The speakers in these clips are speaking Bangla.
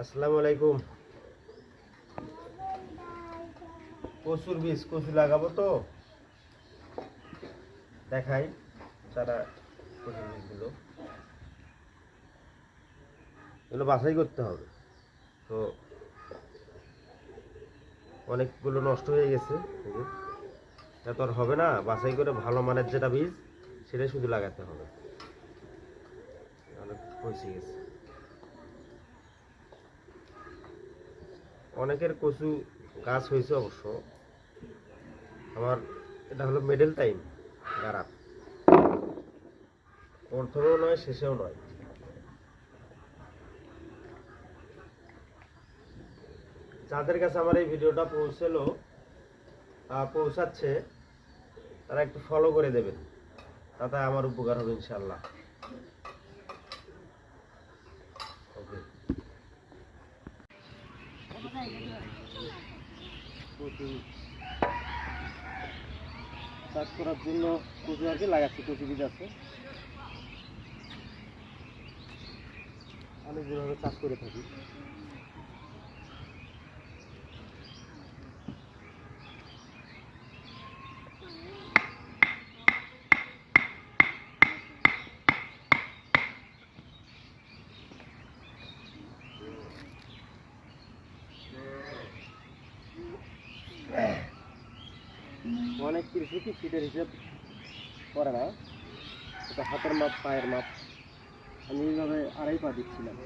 আসসালামু আলাইকুম। কচুর বীজ, কচু লাগাবো তো। দেখাই তারা কচুর বীজগুলো। এগুলো বাছাই করতে হবে। তো অনেকগুলো নষ্ট হয়ে গেছে। তো আর হবে না। বাছাই করে ভালো মানের যেটা বীজ, সেটাই শুধু লাগাতে হবে। অনেক পচে গেছে। অনেকের কচু গাছ হয়েছে অবশ্য। আমার এটা হলো মিডল টাইম গাড়া। প্রথমেও নয়, শেষেও নয়। যাদের কাছে আমার এই ভিডিওটা পৌঁছলো পৌঁছাচ্ছে, তারা একটু ফলো করে দেবেন। তাতে আমার উপকার হবে ইনশাল্লাহ ওকে কচু চাষ করার জন্য কচু আর কি লাগাচ্ছি, কচু বীজ আছে। আমি যেভাবে চাষ করে থাকি। অনেক কৃষি কি ফিটের হিসেব করে না। এটা হাতের মাপ পায়ের মাপ। আমি এইভাবে আড়াই পা দিচ্ছিলাম।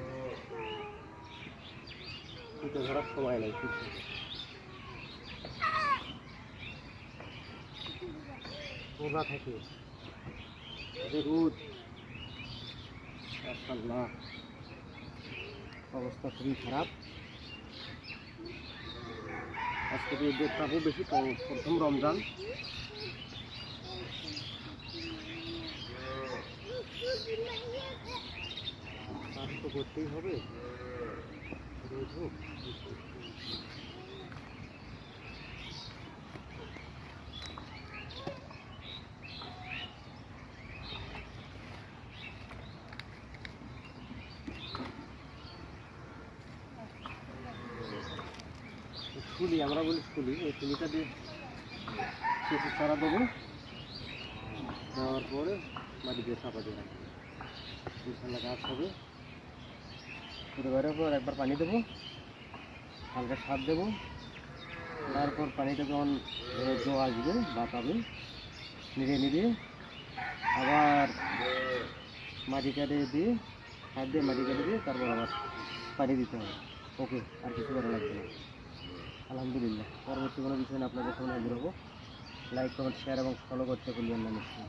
কিন্তু ধরার সময় নেই কিছু রোদা থাকে। রোদ। মাশাআল্লাহ অবস্থা খুবই খারাপ। আজকে রোদ তাপও বেশি প্রথম রমজান। তো করতেই হবে। রোজ হোক ফুলি আমরা বলি ফুলি এই ফুলিটা দিয়ে কিছু চারা দেবো। দেওয়ার পরে মাটি দিয়ে চাপা দিয়ে রাখব। গাছ হবে। ফুটে বেরোর পর একবার পানি দেবো, হালকা সার দেবো। তারপর পানিটা যখন জো আসবে, বাতাবে, নিড়ে নিড়ে আবার মাটি কাটে দিয়ে সার দিয়ে মাটি কাটে দিয়ে তারপর আবার পানি দিতে হবে। ওকে, আর কিছু করা লাগবে না। আলহামদুলিল্লাহ। পরবর্তী কোনো বিষয় আপনাদের সামনে হব। লাইক কমেন্ট শেয়ার এবং ফলো করতে ভুলবেন না নিশ্চয়ই।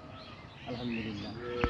আলহামদুলিল্লাহ।